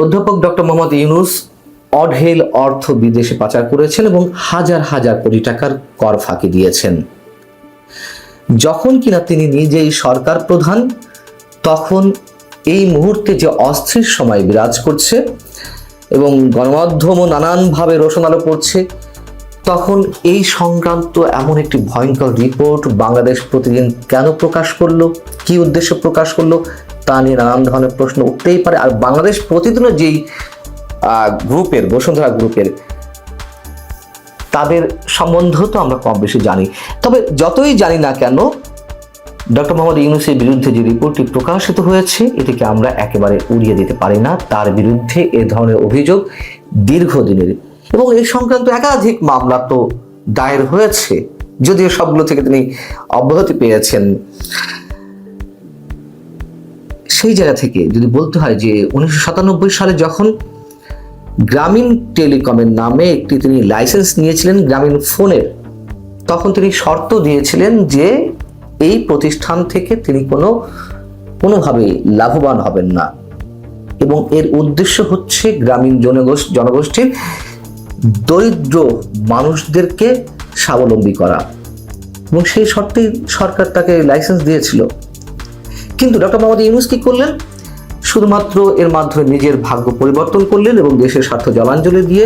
অধ্যাপক ডক্টর মোহাম্মদ ইউনুস অঢেল অর্থ বিদেশে পাচার করেছেন এবং হাজার হাজার কোটি টাকার কর ফাঁকি দিয়েছেন। যখন কিনা তিনি নিজেই সরকার প্রধান, তখন এই মুহূর্তে যে অস্থির সময় বিরাজ করছে এবং গণমাধ্যমও নানানভাবে রোশন আলো পড়ছে, তখন এই সংক্রান্ত এমন একটি ভয়ঙ্কর রিপোর্ট বাংলাদেশ প্রতিদিন কেন প্রকাশ করল, কি উদ্দেশ্যে প্রকাশ করল তা নিয়ে নানান ধরনের প্রশ্ন উঠতেই পারে। আর বাংলাদেশ প্রতিদিনও যেই গ্রুপের, বসুন্ধরা গ্রুপের, তাদের সম্বন্ধ তো আমরা কম বেশি জানি। তবে যতই জানি না কেন, ডক্টর মোহাম্মদ ইউনুসের বিরুদ্ধে যে রিপোর্টটি প্রকাশিত হয়েছে, এটিকে আমরা একেবারে উড়িয়ে দিতে পারি না। তার বিরুদ্ধে এ ধরনের অভিযোগ দীর্ঘদিনের। এবং এই সংক্রান্ত একাধিক মামলা তো দায়ের হয়েছে। যদিও সবগুলো থেকে তিনি অব্যাহতি পেয়েছেন। সেই জায়গা থেকে যদি বলতে হয় যে উনিশশো সাতানব্বই সালে যখন গ্রামীণ টেলিকমের নামে একটি তিনি লাইসেন্স নিয়েছিলেন গ্রামীণ ফোনের, তখন তিনি শর্ত দিয়েছিলেন যে এই প্রতিষ্ঠান থেকে তিনি কোনো, কোনোভাবে লাভবান হবেন না। এবং এর উদ্দেশ্য হচ্ছে গ্রামীণ জনগোষ্ঠী, জনগোষ্ঠীর দরিদ্র মানুষদেরকে স্বাবলম্বী করা। এবং সেই শর্তেই সরকার তাকে লাইসেন্স দিয়েছিল। কিন্তু ডক্টর মোহাম্মদ ইউনুস কি করলেন? শুধুমাত্র এর মাধ্যমে নিজের ভাগ্য পরিবর্তন করলেন এবং দেশের স্বার্থ জলাঞ্জলি দিয়ে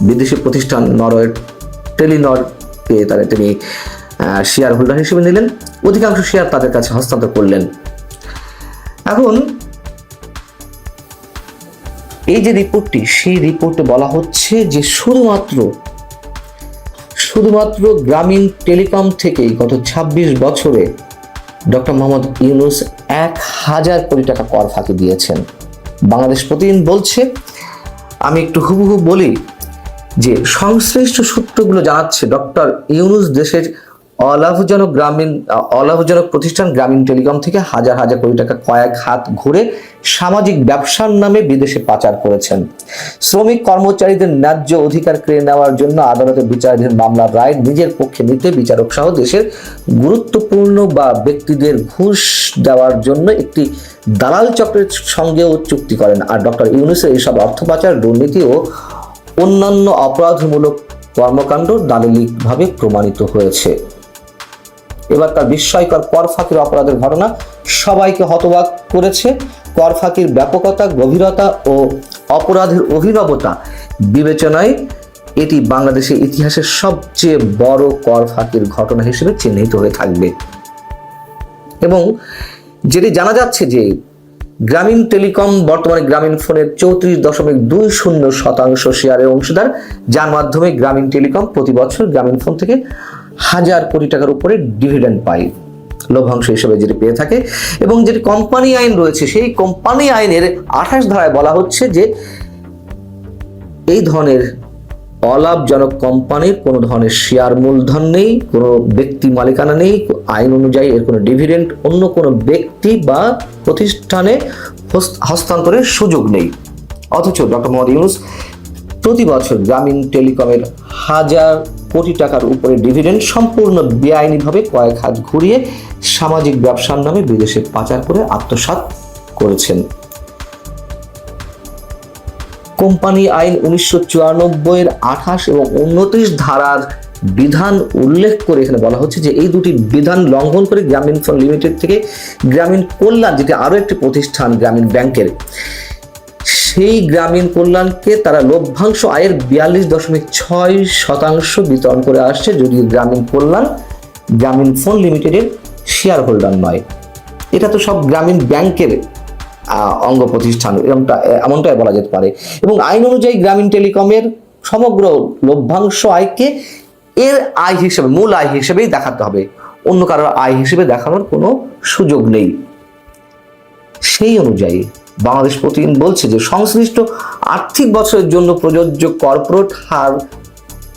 বিদেশি প্রতিষ্ঠান নরওয়ের টেলিনরকে তারা তিনি শেয়ার হোল্ডার হিসেবে নিলেন। অধিকাংশ শেয়ার তাদের কাছে হস্তান্তর করলেন। এখন, এই যে রিপোর্টটি, সেই রিপোর্টে বলা হচ্ছে যে শুধুমাত্র শুধুমাত্র গ্রামীণ টেলিকম থেকেই গত ২৬ বছরে ডক্টর মোহাম্মদ ইউনুস এক হাজার কোটি টাকা কর ফাঁকি দিয়েছেন। বাংলাদেশ প্রতিদিন বলছে, আমি একটু হুবহু বলি যে সংশ্লিষ্ট সূত্রগুলো জানাচ্ছে, ডক্টর ইউনুস দেশের অলাভজনক গ্রামীণ, অলাভজনক প্রতিষ্ঠান গ্রামীণ টেলিকম থেকে হাজার হাজার কোটি টাকা কয়েক হাত ঘুরে সামাজিক ব্যবসার নামে বিদেশে পাচার করেছেন। শ্রমিক কর্মচারীদের ন্যায্য অধিকার কেড়ে নেওয়ার জন্য আদালতে বিচারাধীন মামলার রায় নিজের পক্ষে নিতে বিচারক সহ দেশের গুরুত্বপূর্ণ বা ব্যক্তিদের ঘুষ দেওয়ার জন্য একটি দালাল চক্রের সঙ্গেও চুক্তি করেন। আর ডক্টর ইউনুসের এইসব অর্থ পাচার, দুর্নীতি ও অন্যান্য অপরাধমূলক কর্মকাণ্ড দালিলিকভাবে প্রমাণিত হয়েছে। এবার তার বিস্ময়কর কর ফাঁকির অপরাধের ঘটনা সবাইকে হতবাক করেছে। কর ফাঁকির ব্যাপকতা, গভীরতা ও অপরাধের অভিনবতা বিবেচনায় এটি বাংলাদেশের ইতিহাসের সবচেয়ে বড় কর ফাঁকির ঘটনা হিসেবে চিহ্নিত হয়ে থাকবে। এবং যেটি জানা যাচ্ছে যে গ্রামীণ টেলিকম বর্তমানে গ্রামীণ ফোনের চৌত্রিশ দশমিক দুই শূন্য শতাংশ শেয়ারের অংশীদার, যার মাধ্যমে গ্রামীণ টেলিকম প্রতি বছর গ্রামীণ ফোন থেকে হাজার কোটি টাকার উপরে ডিভিডেন্ড পায়। লভ্যাংশ হিসেবে যেটি পেয়ে থাকে এবং যেটি কোম্পানি আইন রয়েছে, সেই কোম্পানি আইনের আঠাশ ধারায় বলা হচ্ছে যে এই ধরনের অলাভজনক কোম্পানির কোনো ধরনের শেয়ার মূলধন নেই, কোনো ব্যক্তি মালিকানা নেই, আইন অনুযায়ী এর কোনো ডিভিডেন্ড অন্য কোনো ব্যক্তি বা প্রতিষ্ঠানে হস্তান্তরের সুযোগ নেই। অথচ ডক্টর মোহাম্মদ ইউনুস প্রতি বছর গ্রামীণ টেলিকমের হাজার কোটি টাকার উপরে ডিভিডেন্ড সম্পূর্ণ বেআইনিভাবে কয়েক হাত ঘুরিয়ে সামাজিক ব্যবসার নামে বিদেশে পাচার করে আত্মসাৎ করেছেন। কোম্পানি আইন উনিশশো চুরানব্বইয়ের আঠাশ এবং উনত্রিশ ধারার বিধান উল্লেখ করে এখানে বলা হচ্ছে যে এই দুটি বিধান লঙ্ঘন করে গ্রামীণ ফোন লিমিটেড থেকে গ্রামীণ কল্যাণ, যেটি আরও একটি প্রতিষ্ঠান গ্রামীণ ব্যাংকের সেই গ্রামীণ কল্যাণকে তারা লভ্যাংশ আয়ের বিয়াল্লিশ দশমিক ছয় শতাংশ বিতরণ করে আসছে, যদিও গ্রামীণ কল্যাণ, গ্রামীণ ফোন লিমিটেডের শেয়ার হোল্ডার নয়। এটা তো সব গ্রামীণ ব্যাংকের অঙ্গ প্রতিষ্ঠান এরকমটা এমনটাই বলা যেতে পারে। এবং আইন অনুযায়ী গ্রামীণ টেলিকমের সমগ্র লভ্যাংশ আয়কে এর আয় হিসেবে, মূল আয় হিসেবেই দেখাতে হবে। অন্য কারোর আয় হিসেবে দেখানোর কোনো সুযোগ নেই। সেই অনুযায়ী বাংলাদেশ প্রতিদিন বলছে যে সংশ্লিষ্ট আর্থিক বছরের জন্য প্রযোজ্য কর্পোরেট হার,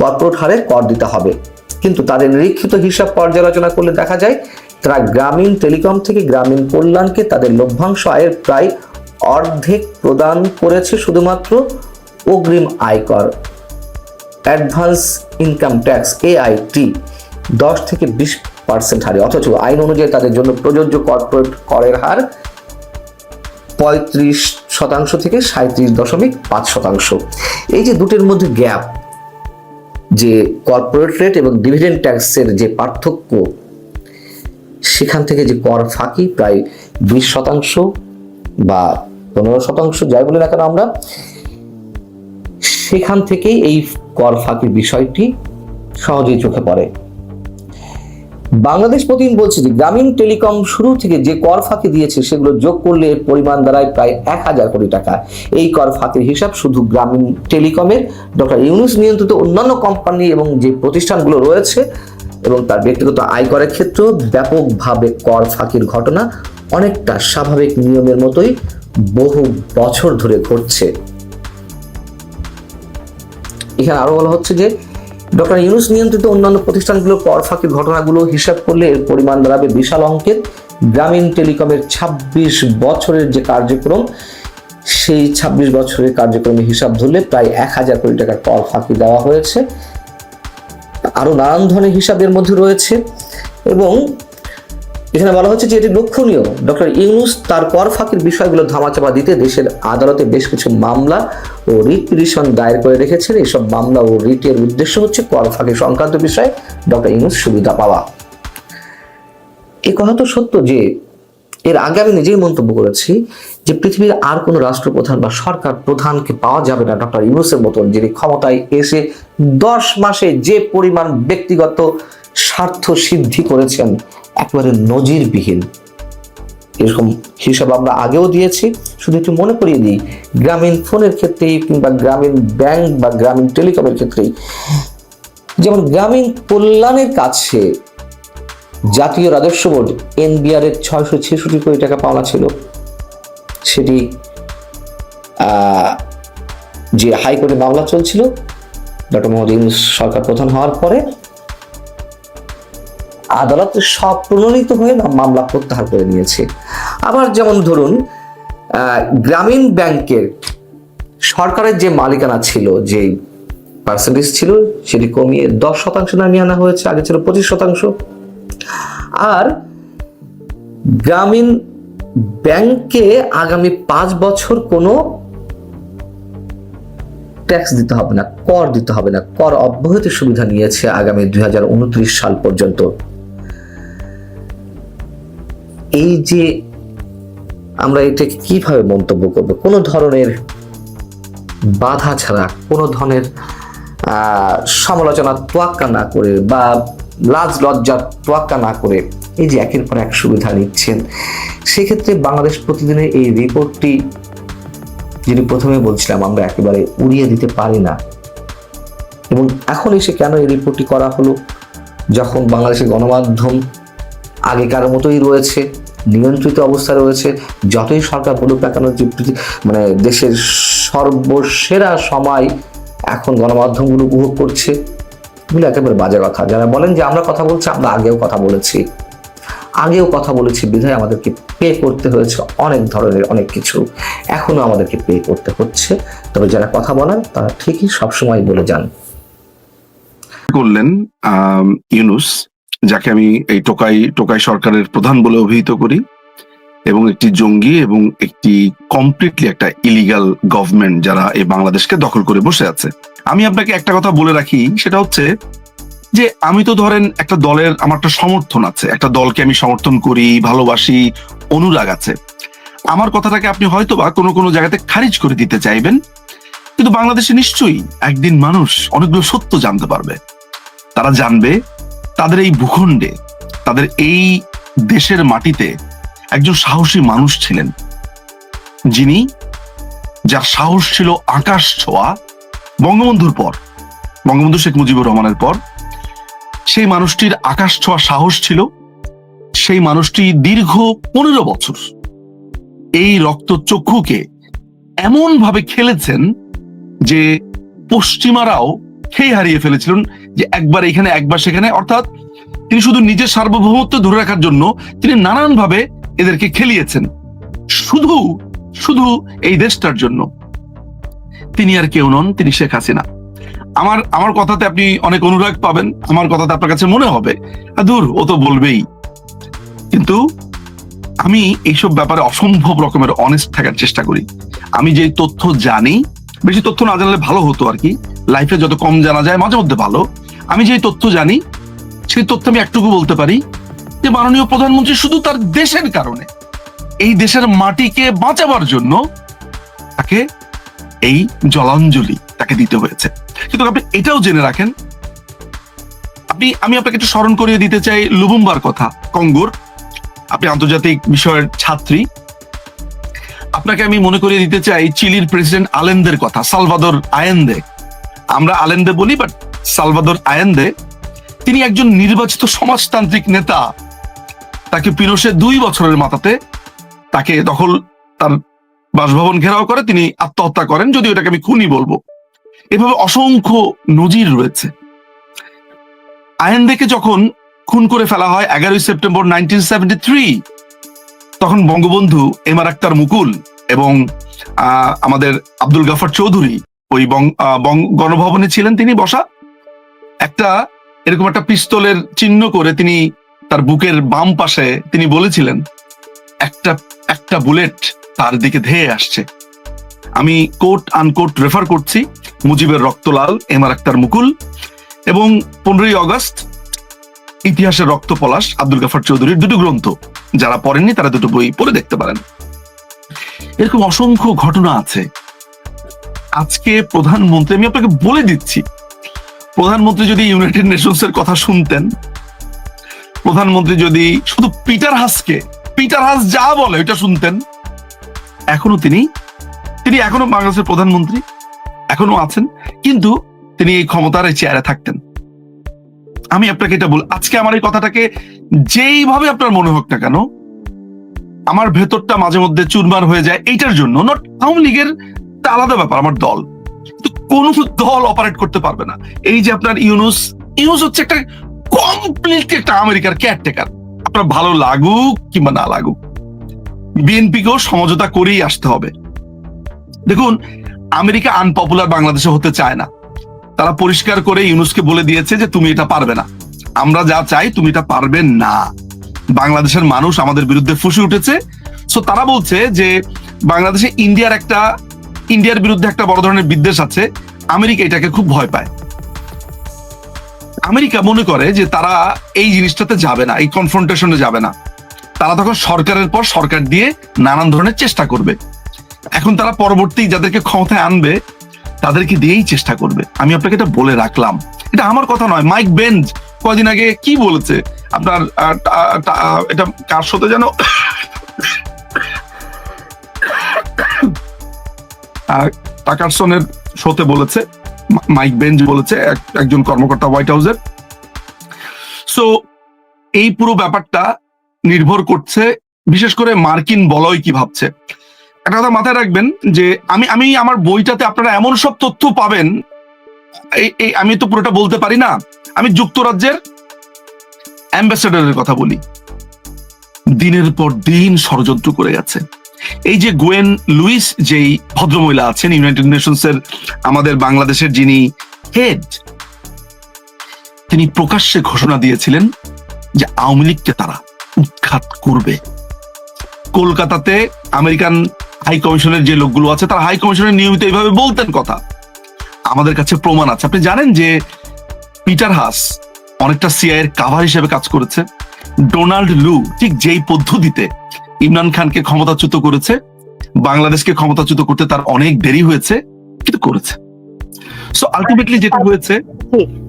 কর্পোরেট হারে কর দিতে হবে। কিন্তু তাদের নিরীক্ষিত হিসাব পর্যালোচনা করলে দেখা যায়, তারা গ্রামীণ টেলিকম থেকে গ্রামীণ কল্যাণকে তাদের লভ্যাংশ আয়ের প্রায় অর্ধেক প্রদান করেছে শুধুমাত্র অগ্রিম আয়কর। অ্যাডভান্স ইনকাম ট্যাক্স, এআইটি, দশ থেকে বিশ পার্সেন্ট হারে। অথচ আইন অনুযায়ী তাদের জন্য প্রযোজ্য কর্পোরেট করের হার পঁয়ত্রিশ শতাংশ থেকে সাঁত্রিশ দশমিক পাঁচ শতাংশ। এই যে দুটির মধ্যে গ্যাপ, যে কর্পোরেট রেট এবং ডিভিডেন্ড ট্যাক্সের যে পার্থক্য, সেখান থেকে যে কর ফাঁকি প্রায় বিশ শতাংশ বা পনেরো শতাংশ, যাই বলি না কেন আমরা, সেখান থেকেই এই কর ফাঁকির বিষয়টি সহজেই চোখে পড়ে। বাংলাদেশ প্রতিদিন বলছে যে গ্রামীণ টেলিকম শুরু থেকে যে কর ফাঁকি দিয়েছে সেগুলো যোগ করলে এর পরিমাণ দাঁড়ায় প্রায় এক হাজার কোটি টাকা। এই কর ফাঁকির হিসাব শুধু গ্রামীণ টেলিকমের। ডক্টর ইউনুস নিয়ন্ত্রিত অন্যান্য কোম্পানি এবং যে প্রতিষ্ঠানগুলো রয়েছে এবং তার ব্যক্তিগত আয়করের ক্ষেত্রেও ব্যাপকভাবে কর ফাঁকির ঘটনা অনেকটা স্বাভাবিক নিয়মের মতোই বহু বছর ধরে ঘটছে। এখানে আরও বলা হচ্ছে যে ডক্টর ইউনুস নিয়ন্ত্রিত অন্যান্য প্রতিষ্ঠানগুলোর কর ফাঁকির ঘটনাগুলো হিসাব করলে এর পরিমাণ দাঁড়াবে বিশাল অঙ্কের। গ্রামীণ টেলিকমের ২৬ বছরের যে কার্যক্রম, সেই ২৬ বছরের কার্যক্রমে হিসাব ধরলে প্রায় এক হাজার কোটি টাকার কর ফাঁকি দেওয়া হয়েছে। আরও নানান ধরনের হিসাবের মধ্যে রয়েছে এবং এখানে বলা হচ্ছে যে এটি লক্ষণীয়। ডক্টর ইউনুস তার কর ফাঁকির বিষয়গুলো ধামাচাপা দিতে দেশের আদালতে বেশ কিছু মামলা ও রিট পিটিশন দায়ের করে রেখেছেন। এইসব মামলা ও রিটের উদ্দেশ্য হচ্ছে কর ফাঁকি সংক্রান্ত বিষয়ে ডক্টর ইউনুস সুবিধা পাওয়া। এ কথা তো সত্য যে, এর আগে আমি নিজেই মন্তব্য করেছি যে পৃথিবীর আর কোনো রাষ্ট্রপ্রধান বা সরকার প্রধানকে পাওয়া যাবে না ডক্টর ইউনুসের মতন, যিনি ক্ষমতায় এসে দশ মাসে যে পরিমাণ ব্যক্তিগত স্বার্থ সিদ্ধি করেছেন একেবারে নজিরবিহীন। এরকম হিসাব আমরা আগেও দিয়েছি, শুধু একটু মনে করিয়ে দিই, গ্রামীণ ফোনের ক্ষেত্রে কিংবা গ্রামীণ ব্যাংক বা গ্রামীণ টেলিকমের ক্ষেত্রেই, যেমন গ্রামীণ কল্যাণের কাছে জাতীয় রাজস্ব বোর্ড, এনবিআর এর ছয়শো ছেষট্টি কোটি টাকা পাওনা ছিল। সেটি যে হাইকোর্টে মামলা চলছিল, ডক্টর মোহাম্মদ ইউনুস সরকার প্রধান হওয়ার পরে আদালতে সব প্রণোদিত হয়ে মামলা প্রত্যাহার করে নিয়েছে। আবার যেমন ধরুন গ্রামীণ ব্যাংকের সরকারের যে মালিকানা ছিল, যে পার্সেন্টেজ ছিল, সেটি কমিয়ে দশ শতাংশ নামিয়ে আনা হয়েছে, আগে ছিল পঁচিশ শতাংশ। আর গ্রামীণ ব্যাংকে আগামী পাঁচ বছর কোনো ট্যাক্স দিতে হবে না, কর দিতে হবে না, কর অব্যাহতির সুবিধা নিয়েছে আগামী দুই হাজার উনত্রিশ সাল পর্যন্ত। এই যে আমরা এটাকে কীভাবে মন্তব্য করব? কোনো ধরনের বাধা ছাড়া, কোনো ধরনের সমালোচনা তোয়াক্কা না করে বা লাজ লজ্জা তোয়াক্কা না করে এই যে একের পর এক সুবিধা নিচ্ছেন, সেক্ষেত্রে বাংলাদেশ প্রতিদিনের এই রিপোর্টটি যিনি প্রথমে বলছিলাম, আমরা একেবারে উড়িয়ে দিতে পারি না। এবং এখন এসে কেন এই রিপোর্টটি করা হলো? যখন বাংলাদেশের গণমাধ্যম আগেকার মতোই রয়েছে, নিয়ন্ত্রিত অবস্থায় রয়েছে, যতই সরকার বলুক না কেন মানে দেশের সর্বসেরা সময় এখন গণমাধ্যমগুলো উপভোগ করছে, এগুলো একেবারে বাজে কথা। যারা বলেন যে আমরা কথা বলছি, আমরা আগেও কথা বলেছি। আগেও কথা বলেছি, বিধায় আমাদেরকে পে করতে হয়েছে অনেক ধরনের অনেক কিছু। এখনও আমাদেরকে পে করতে হচ্ছে। তবে যারা কথা বলেন, তারা ঠিকই সবসময় বলে যান। করলেন ইউনুস যাকে আমি এই টোকাই টোকাই সরকারের প্রধান বলে অভিহিত করি এবং একটি জঙ্গি এবং একটি কমপ্লিটলি একটা ইলিগাল গভর্নমেন্ট যারা এই বাংলাদেশকে দখল করে বসে আছে। আমি আপনাকে একটা কথা বলে রাখি, সেটা হচ্ছে যে আমি তো ধরেন একটা দলের আমার একটা সমর্থন আছে, একটা দলকে আমি সমর্থন করি, ভালোবাসি, অনুরাগ আছে। আমার কথাটাকে আপনি হয়তোবা কোনো কোনো জায়গাতে খারিজ করে দিতে চাইবেন, কিন্তু বাংলাদেশে নিশ্চয়ই একদিন মানুষ অনেকগুলো সত্য জানতে পারবে। তারা জানবে তাদের এই ভূখণ্ডে, তাদের এই দেশের মাটিতে একজন সাহসী মানুষ ছিলেন। যিনি, যার সাহস ছিল আকাশ ছোঁয়া, বঙ্গবন্ধুর পর, বঙ্গবন্ধু শেখ মুজিবুর রহমানের পর, সেই মানুষটির আকাশ ছোঁয়া সাহস ছিল, সেই মানুষটি দীর্ঘ পনেরো বছর এই রক্তচক্ষুকে এমন ভাবে খেলেছেন যে পশ্চিমারাও খেয়ে হারিয়ে ফেলেছিলেন। যে একবার এখানে, একবার সেখানে, অর্থাৎ তিনি শুধু নিজের সার্বভৌমত্ব ধরে রাখার জন্য তিনি নানান ভাবে এদেরকে খেলিয়েছেন। শুধু শুধু এই দেশটার জন্য। তিনি আর কেউ নন, তিনি শেখ হাসিনা। আমার আমার কথাতে আপনি অনেক অনুরাগ পাবেন, আমার কথাতে আপনার কাছে মনে হবে। দূর, ও তো বলবেই। কিন্তু আমি এইসব ব্যাপারে অসম্ভব রকমের অনেস্ট থাকার চেষ্টা করি। আমি যে তথ্য জানি, বেশি তথ্য না জানলে ভালো হতো আর কি। লাইফে যত কম জানা যায়, মাঝে মধ্যে ভালো। আমি যে তথ্য জানি, সেই তথ্য আমি একটুকু বলতে পারি যে মাননীয় প্রধানমন্ত্রী শুধু তার দেশের কারণে, এই দেশের মাটিকে বাঁচাবার জন্য তাকে এই জলাঞ্জলি তাকে দিতে হয়েছে। কিন্তু আপনি এটাও জেনে রাখেন, আপনি, আমি আপনাকে একটু স্মরণ করিয়ে দিতে চাই লুবুম্বার কথা, কঙ্গোর। আপনি আন্তর্জাতিক বিষয়ের ছাত্রী। আপনাকে আমি মনে করিয়ে দিতে চাই চিলির প্রেসিডেন্ট আলেন্দের কথা, সালভাদর আয়েন্দে। আমরা আলেন্দে বলি, বাট সালভাদর আয়েন্দে তিনি একজন নির্বাচিত সমাজতান্ত্রিক নেতা। তাকে পিনোসে দুই বছরের মাথাতে তাকে দখল তার বাসভবন ঘেরাও করে, তিনি আত্মহত্যা করেন, যদিও এটাকে আমি খুনি বলব। এভাবে অসংখ্য নজির রয়েছে। আয়েন্দেকে যখন খুন করে ফেলা হয় এগারোই সেপ্টেম্বর নাইনটিন তখন বঙ্গবন্ধু এম আর আক্তার মুকুল এবং আমাদের আব্দুল গাফার চৌধুরী ওই গণভবনে ছিলেন তিনি, বসা একটা এরকম একটা পিস্তলের চিহ্ন করে তিনি তার বুকের বাম পাশে তিনি বলেছিলেন, একটা একটা বুলেট তার দিকে ধেয়ে আসছে। আমি কোট আনকোট রেফার করছি, মুজিবের রক্তলাল আর আক্তার মুকুল এবং পনেরোই অগস্ট ইতিহাসের রক্ত পলাশ, আব্দুল গাফার চৌধুরীর দুটো গ্রন্থ। যারা পড়েননি তারা দুটো বই পড়ে দেখতে পারেন। এরকম অসংখ্য ঘটনা আছে। আজকে প্রধানমন্ত্রী, আমি আপনাকে বলে দিচ্ছি প্রধানমন্ত্রী যদি ইউনাইটেড নেশনস এর কথা শুনতেন, প্রধানমন্ত্রী যদি শুধু পিটার হাসকে পিটার হাস যা বলে ওইটা শুনতেন, এখনও তিনি তিনি এখনও বাংলাদেশের প্রধানমন্ত্রী, এখনও আছেন, কিন্তু তিনি এই ক্ষমতার এই চেয়ারে থাকতেন। আমি আপনাকে এটা বল, আজকে আমার এই কথাটাকে যেইভাবে আপনার মনে হোক না কেন, আমার ভেতরটা মাঝে মধ্যে চুরমার হয়ে যায়, এইটার জন্য নট আওয়ামী লীগের আলাদা ব্যাপার, আমার দল। কোন দল অপারেট করতে পারবে না। এই যে আপনার ইউনুস ইউনুস হচ্ছে একটা কমপ্লিটলি একটা আমেরিকার কেয়ারটেকার আপনার ভালো লাগুক কিংবা না লাগুক, বিএনপিকেও সমঝোতা করেই আসতে হবে। দেখুন, আমেরিকা আনপপুলার বাংলাদেশে হতে চায় না। তারা পরিষ্কার করে ইউনুসকে বলে দিয়েছে যে তুমি এটা পারবে না। আমরা যা চাই তুমি এটা পারবে না। বাংলাদেশের মানুষ আমাদের বিরুদ্ধে ফুসে উঠেছে। সো তারা বলছে যে বাংলাদেশে ইন্ডিয়ার একটা ইন্ডিয়ার বিরুদ্ধে একটা বড় ধরনের বিদ্বেষ আছে, আমেরিকা এটাকে খুব ভয় পায়। আমেরিকা মনে করে যে তারা এই জিনিসটাতে যাবে না, এই কনফ্রন্টেশনে যাবে না। তারা তখন সরকারের পর সরকার দিয়ে নানান ধরনের চেষ্টা করবে। এখন তারা পরবর্তী যাদেরকে ক্ষমতায় আনবে, তাদেরকে দিয়েই চেষ্টা করবে। আমি আপনাকে এটা বলে রাখলাম। এটা আমার কথা নয়, মাইক বেঞ্জ কয়দিন আগে কি বলেছে? আপনার এটা কার সাথে যেন টাকারসনের শোতে বলেছে মাইক বেঞ্জ বলেছে একজন কর্মকর্তা হোয়াইট হাউসের। সো এই পুরো ব্যাপারটা নির্ভর করছে, বিশেষ করে মার্কিন বলয় কি ভাবছে। একটা কথা মাথায় রাখবেন যে, আমি আমি আমার বইটাতে আপনারা এমন সব তথ্য পাবেন, এই আমি তো পুরোটা বলতে পারি না। আমি যুক্তরাজ্যের অ্যাম্বাসেডারের কথা বলি। দিনের পর দিন ষড়যন্ত্র করে গেছে এই যে গোয়েন লুইস, যেই ভদ্রমহিলা আছেন ইউনাইটেড নেশনস এর আমাদের বাংলাদেশের যিনি হেড তিনি প্রকাশ্যে ঘোষণা দিয়েছিলেন যে আওয়ামী লীগকে তারা উৎখাত করবে। কলকাতাতে আমেরিকান হাই কমিশনের যে লোকগুলো আছে, তারা হাই কমিশনের নিয়মিত এইভাবে বলতেন কথা। আমাদের কাছে প্রমাণ আছে। আপনি জানেন যে পিটার হাস অনেকটা সিআই এর কাভার হিসেবে কাজ করেছে। ডোনাল্ড লু ঠিক যেই পদ্ধতিতে ইমরান খানকে ক্ষমতাচ্যুত করেছে বাংলাদেশকে ক্ষমতাচ্যুত করতে তার অনেক দেরি হয়েছে কিন্তু করেছে। সো আলটিমেটলি যেটা হয়েছে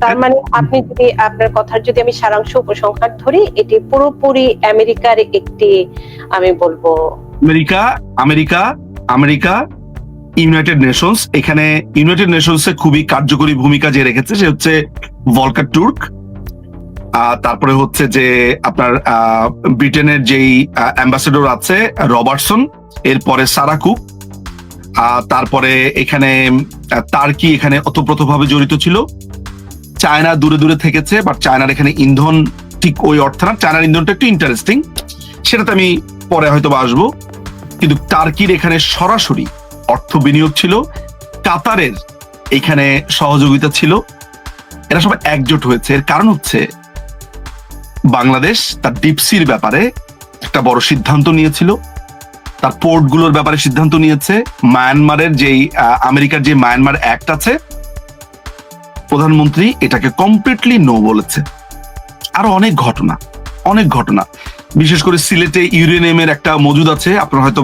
তার মানে আপনি যদি আপনার কথার যদি আমি সারাংশ উপসংহার ধরি এটি পুরোপুরি আমেরিকার একটি আমি বলব America America America United Nations এখানে ইউনাইটেড নেশনস এ খুবই কার্যকরী ভূমিকা যে রেখেছে সে হচ্ছে ভলকার টুর্ক তারপরে হচ্ছে যে আপনার আহ, ব্রিটেনের যেই অ্যাম্বাসেডর আছে রবার্টসন এরপরে সারাকু তারপরে এখানে তার্কি এখানে ওতপ্রোতভাবে জড়িত ছিল। চায়না দূরে দূরে থেকেছে বাট চায়নার এখানে ইন্ধন ঠিক ওই অর্থে না, চায়নার ইন্ধনটা একটু ইন্টারেস্টিং সেটাতে আমি পরে হয়তো আসব। কিন্তু টার্কির এখানে সরাসরি অর্থ বিনিয়োগ ছিল। কাতারের এখানে সহযোগিতা ছিল। এরা সবাই একজোট হয়েছে। এর কারণ হচ্ছে, বাংলাদেশ তার ডিপসির ব্যাপারে একটা বড় সিদ্ধান্ত নিয়েছিল। তার পোর্টগুলোর ব্যাপারে সিদ্ধান্ত নিয়েছে। মায়ানমারের যেই আমেরিকার যে মায়ানমার অ্যাক্ট আছে, প্রধানমন্ত্রী এটাকে কমপ্লিটলি নো বলেছে। আরও অনেক ঘটনা অনেক ঘটনা। বিশেষ করে সিলেটে ইউরেনিয়ামের একটা মজুদ আছে, আপনার হয়তো